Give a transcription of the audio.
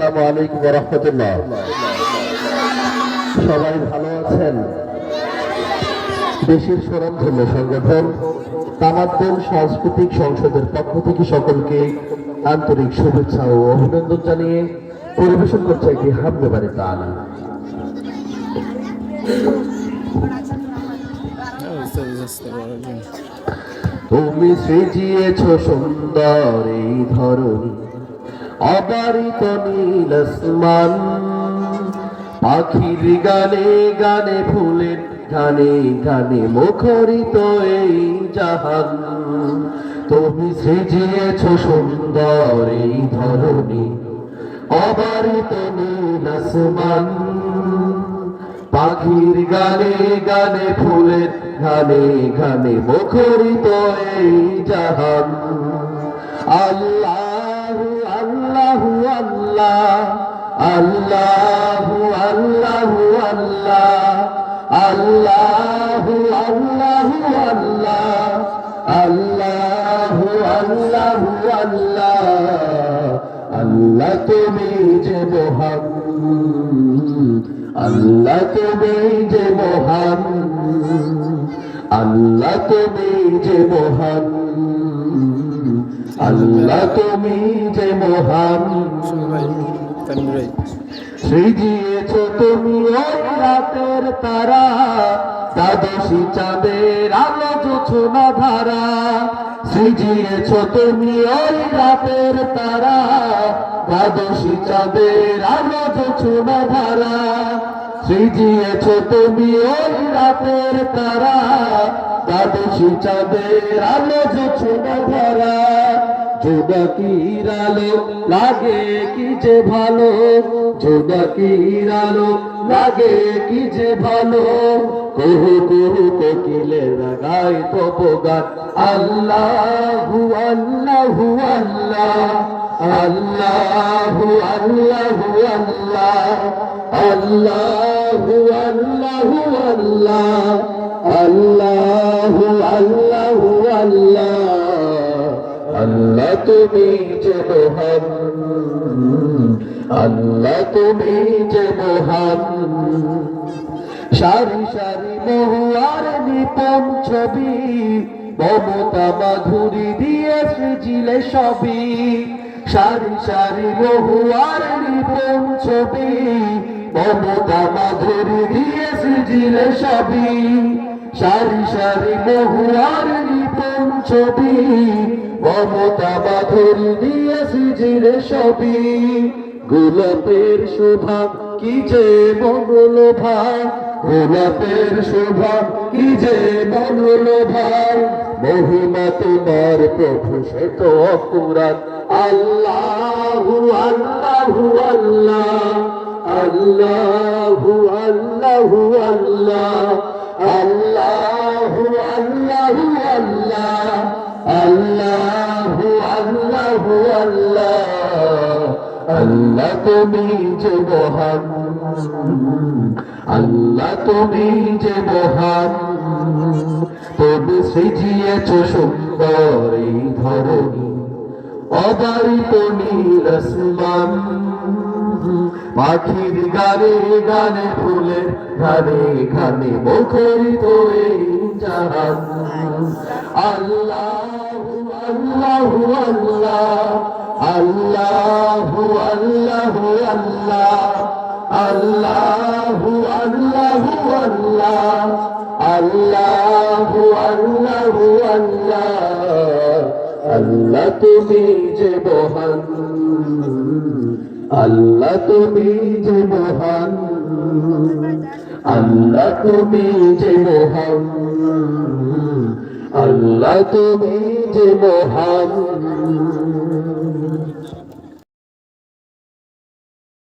আসসালামু আলাইকুম সবাই ভালো আছেন? দেশের সংগঠন সাংস্কৃতিক সংসদের পক্ষ থেকে সকলকে আন্তরিক শুভেচ্ছা ও অভিনন্দন জানিয়ে পরিবেশন করছে একটি হামদে বাড়ি তান তুমি সৃজিয়েছ সুন্দর এই ধরনী অবারিত নীল আসমান। পাখির গানে গানে, ফুলের গানে গানে মুখরিত এই জাহান। তুমি সৃজিয়েছ সুন্দর এই ধরনী অবারিত নীল আসমান। পাখির গানে গানে, ফুলের গানে গানে মুখরিত এই জাহান। আল্লাহ আল্লাহু আল্লাহ, আল্লাহু আল্লাহু আল্লাহ, আল্লাহু আল্লাহু আল্লাহ, আল্লাহু আল্লাহু আল্লাহ। আল্লাহ তুমি যে মহান, আল্লাহ তুমি যে মহান, আল্লাহ তুমি যে মহান। আল্লাহ তুমি যে মহান। সৃজিয়েছ তুমি ওই রাতের তারা, দ্বাদশী চাঁদের আলো জোছনা ধারা। সৃজিয়েছ তুমি ওই রাতের তারা, দ্বাদশী চাঁদের আলো জোছনা ধারা। সৃজিয়েছ তুমি ওই রাতের তারা দ্বাদশী চাঁদের আলো জোছনা ধারা জোনাকির আলো লাগে কি যে ভালো জোনাকির আলো লাগে কি যে ভালো। কহু কহু কোকিলের গাই তব গান, আল্লাহু আল্লাহু আল্লাহ, আল্লাহু আল্লাহু আল্লাহ, আল্লাহু আল্লাহু আল্লাহ। আল্লাহু আল্লাহু আল্লাহ। আল্লাহ তুমি যে আল্লাহ তুমি যে মহান। সারি সারি মহুয়ার নিপন ছবি, মমতা মাধুরী দিয়ে সৃজিলে সবই। সারি সারি মহুয়ার নিপন ছবি, মমতা মাধুরী দিয়ে সৃজিলে সবই। সারি সারি মহুয়ার নিপন ছবি, মমতা মাধুরী দিয়ে সৃজিলে সবই গোলাপের শোভা কি যে মঙ্গল ভাই গোলাপের শোভা কি যে মঙ্গল ভাই মহিমা তোমার প্রভু, সে তো অপুরান আল্লাহু আল্লাহু আল্লাহ, আল্লাহু আল্লাহু আল্লাহ। আল্লাহু আল্লাহু আল্লাহ আল্লাহু আল্লাহু। আল্লাহ আল্লাহ তুমি যে মহান। আল্লাহ তুমি যে মহান। তুমি সৃজিয়েছ সুন্দর ধরনী অবারিত নীল আসমান। পাখির গানে গানে ফুলের গানে গানে মুখরিত এই আল্লাহ আল্লাহ আল্লাহ আল্লাহ আল্লাহ আল্লাহ আল্লাহ আল্লাহ আল্লাহ আল্লাহ আল্লাহ। আল্লাহ তুমি যে মহান, আল্লাহ তুমি যে মহান, আল্লাহ তুমি যে মহান, আল্লাহ তুমি যে মহান।